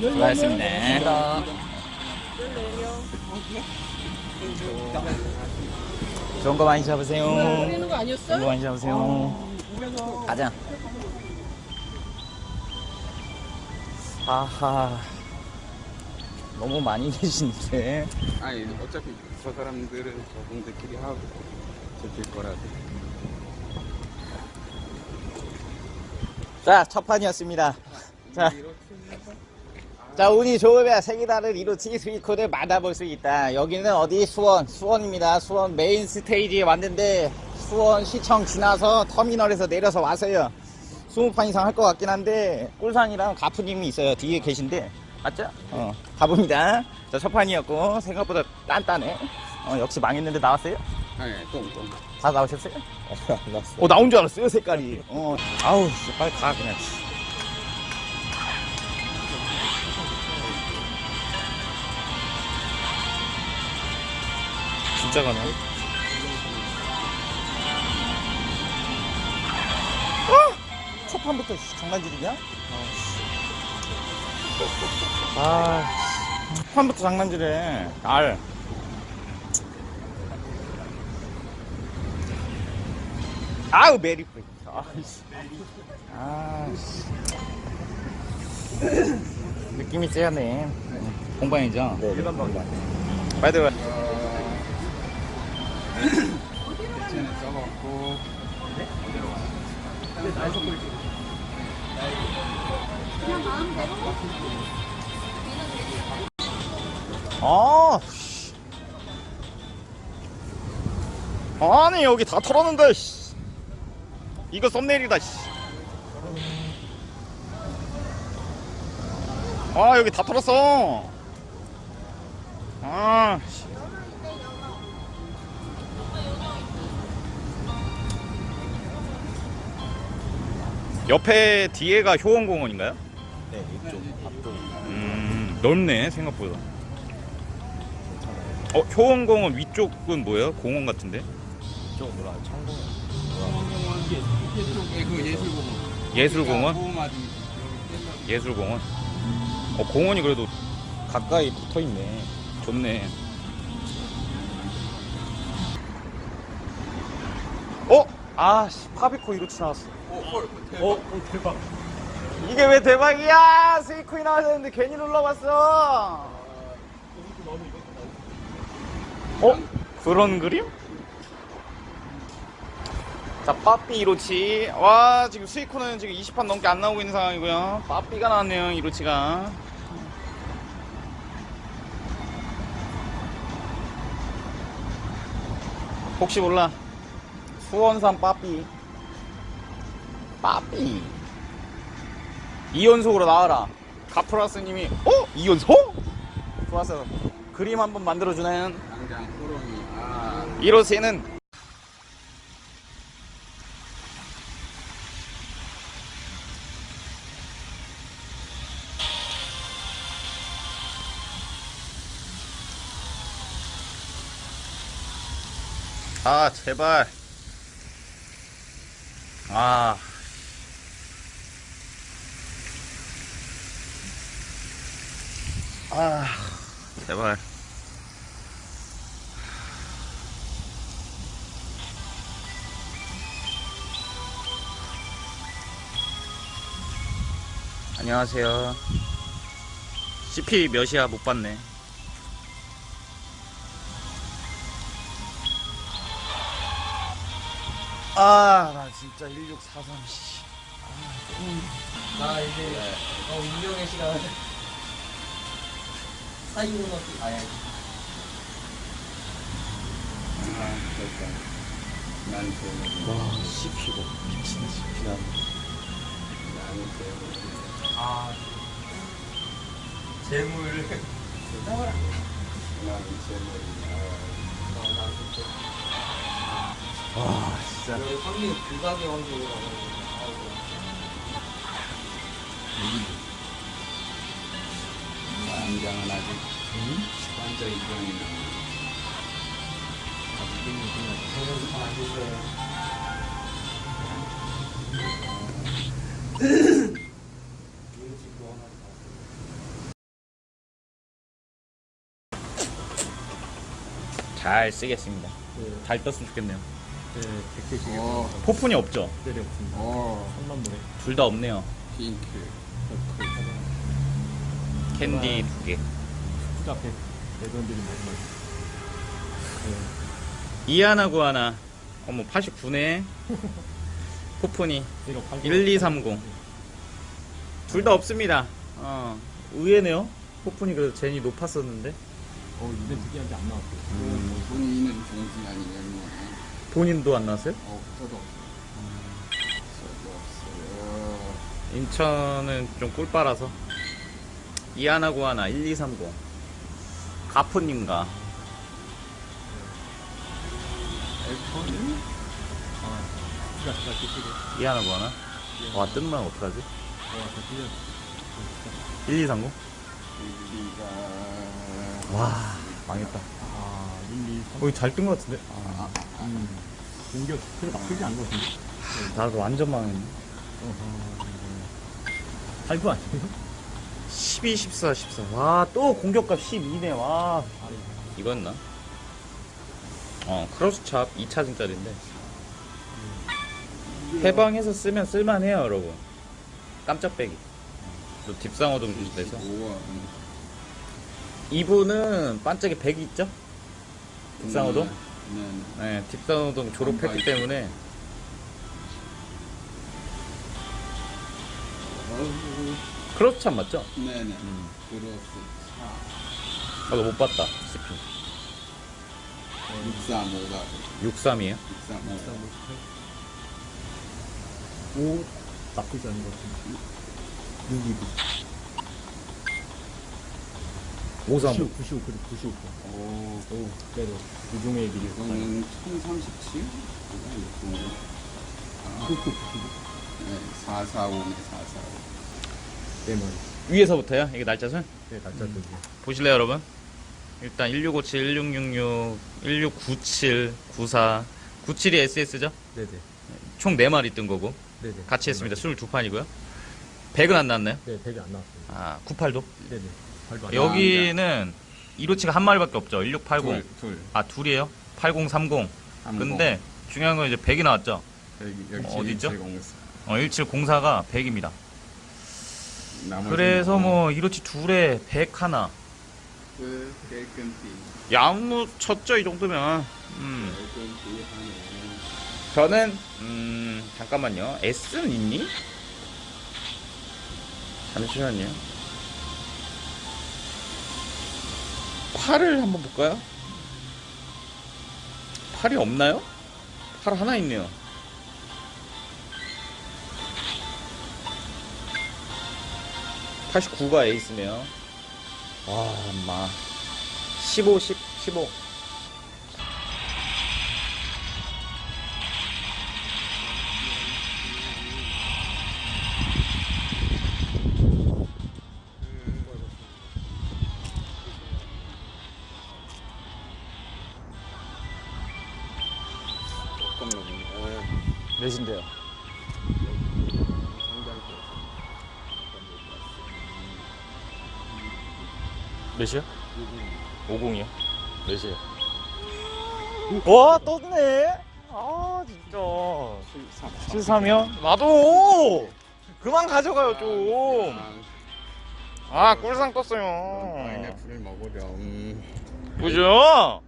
수고하셨습니다. 좋은 거 많이 잡으세요. 그러는 거 아니었어? 좋은 거 많이 잡으세요. 가자. 아하. 너무 많이 계신데. 아니 어차피 저 사람들은 저분들끼리 하고 저길 거라도 자, 첫 판이었습니다. 자, 자 운이 좋으면 세계다를 이루치 스위코를 만나볼 수 있다. 여기는 어디? 수원, 수원입니다. 수원 메인 스테이지에 왔는데 수원 시청 지나서 터미널에서 내려서 와서요. 20판 이상 할 것 같긴 한데 꿀상이랑 가프님이 있어요. 뒤에 계신데 맞죠? 어, 가봅니다. 자, 첫 판이었고 생각보다 단단해. 어, 역시 망했는데 나왔어요? 아니 똥똥 다 나오셨어요? 어, 나온 줄 알았어요, 색깔이. 어, 아우, 씨, 빨리 가, 그냥. 진짜 가네. 어! 첫 판부터 씨, 장난질이냐? 아, 씨. 첫 판부터 장난질해. 알. 아우 메리 프리. 아이씨. 아씨. 느낌이 쎄하네. 공방이죠? 네. 일반 공방. 빨리 들어가. 대체는 써먹고 아. 씨. 아니 여기 다 털었는데. 씨. 이거 썸네일이다. 씨. 아 여기 다 털었어. 아. 씨. 옆에 뒤에가 효원공원인가요? 네, 이쪽 앞쪽 음, 넓네 생각보다. 어, 효원공원 위쪽은 뭐예요? 공원 같은데? 이쪽 뭐라 청공원 이쪽에 그 예술공원 예술공원? 보호마지 예술공원. 어, 공원이 그래도 가까이 붙어 있네. 좋네. 어? 아, 씨, 파비코 이로치 나왔어. 오헐 어? 대박 이게 왜 대박이야? 스위코이 나왔는데 괜히 눌러봤어. 어? 그런 그림? 자, 빠삐 이로치. 와, 지금 스위코는 지금 20판 넘게 안 나오고 있는 상황이고요. 빠삐가 나왔네요, 이로치가. 혹시 몰라. 수원산 빠삐. 빠삐. 이연속으로 나와라. 가프라스님이, 어? 이연속? 좋았어. 그림 한번 만들어주는 아 이로세는 아 제발 아 아, 제발. 안녕하세요. CP 몇이야 못 봤네. 아, 나 진짜 1643 씨. 나 이제 어 운명의 시간 사이오너 가야지. 아, 그렇다 난 때문에 와, CP가 미친 CP다. 나는 때문에 아 재물. 나와라 나는 때문에 나 진짜. 와, 진짜. 여기 상민 극악의 왕국으로 가는 당장은 아직 음? 환자 입장이 나옵니다. 잘 쓰겠습니다. 네. 잘 떴으면 좋겠네요. 네, 어. 포fun이 없죠? 네, 없습니다. 어. 둘다 없네요. 핑크. 캔디 두 개. 투자 100 레전드는 마지막. 네, 이 하나 구 하나. 어머 89네. 포폰이 내가 8 1230. 둘 다 없습니다. 어, 의외네요. 포폰이 그래도 젠이 높았었는데 어, 이제 특이한테 안 나왔어요. 음, 본인은 정신 아니냐면, 본인도 안 나왔어요? 어, 저도 없어요. 저도 없어요. 인천은 좀 꿀빨아서 이 하나 구 하나 1230. 가포님과 애플이? 아, 투자 투자 끼시고. 이 하나 구 하나. 와말 어떡하지? 와, 저 틀려. 1230? 우리가 와 망했다. 아, 1, 2, 3. 어, 잘뜬 것 같은데? 음, 공격 그래 나쁘지 않은 것 같은데. 나도 완전 망했네. 어허, 네. 8구 아니에요? 12, 14, 14. 와, 또 공격값 12네, 와. 아, 이거 였나? 어, 크로스찹 2차증짜리인데. 해방해서 쓰면 쓸만해요, 여러분. 깜짝 빼기. 또 딥상어동 주시돼서 우와. 이분은 반짝이 100 있죠? 딥상어동? 네, 네, 딥상어동 졸업했기 때문에 크로스찹 맞죠? 네네. 음. 그렇습니다. 아, 나못 봤다. CP. 635가 63이에요? 635. 오, 나쁘지 않은 것 같은데. 535. 95, 95, 그래, 95. 오, 오, 그래도 유종의 길이. 이거는 1037? 아, 네, 445네, 445. 네 마리. 위에서부터요? 이게 날짜순? 네, 날짜 음. 보실래요, 여러분? 일단 1657, 1666, 1697, 94, 97이 SS죠? 네네. 총 4마리 뜬 거고 네네. 같이 했습니다. 22판이고요. 100은 안 나왔나요? 네, 100이 안 나왔어요. 아, 98도? 네네. 여기는 이로치가 한 마리밖에 없죠. 1680. 둘, 둘. 아, 둘이에요? 8030. 삼공. 근데 중요한 건 이제 100이 나왔죠. 여기, 여기 어, 어디 있죠? 1704. 어, 1704가 100입니다. 그래서 뭐 이로치 둘에 100 하나. 그. 야무 쳤죠, 이 정도면. 음. 하네. 저는 음 잠깐만요. S는 있니? 잠시만요. 8을 한번 볼까요? 8이 없나요? 8 하나 있네요. (89가) 에이스네요 와 엄마 15 10 15 조금 넘네. 몇인데요? 몇이요? 50이요? 몇이요? 와 떴네 아 진짜 73. 73이요? 나도 그만 가져가요 좀 아 꿀상 떴어요 파인애플을 먹으렴. 보여줘요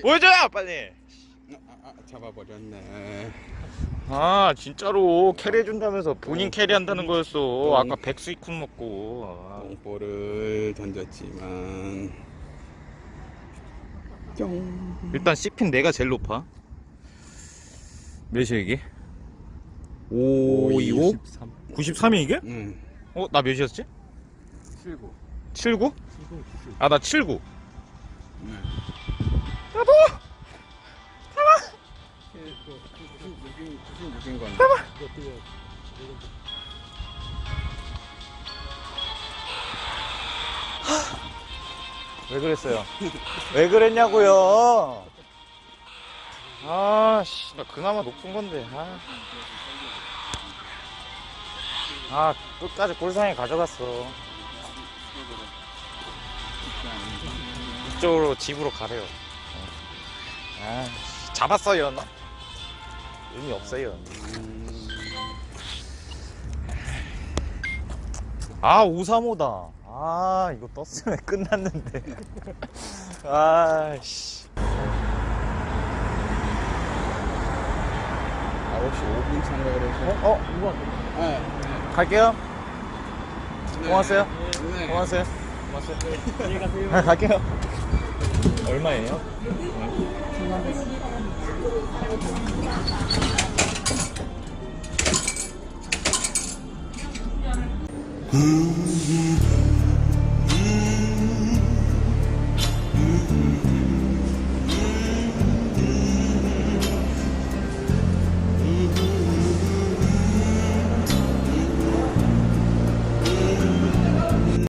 보여줘요 빨리 아, 아, 잡아버렸네. 아 진짜로 캐리해준다면서 본인 네, 캐리한다는 네. 거였어 네. 아까 백수이쿤 먹고 똥볼을 던졌지만 뿅 일단 씹힌 내가 제일 높아 몇이야 이게? 5, 2, 5? 93 93이 이게? 응 어? 나 몇이었지? 79 79? 아나 79 응. 여보! 사랑! 봐봐. 왜 그랬어요? 왜 그랬냐고요? 아, 씨, 나 그나마 높은 건데. 아, 아 끝까지 골상에 가져갔어. 이쪽으로 집으로 가래요. 아, 잡았어요, 나. 의미 없어요. 아, 535다. 아, 이거 떴으면 끝났는데. 아, 씨. 9시 5분 차인가 그래서. 어, 어, 이거 네. 갈게요. 고맙어요. 네. 고맙어요. 고맙어요. 안녕히 가세요. 갈게요. 얼마예요? 음.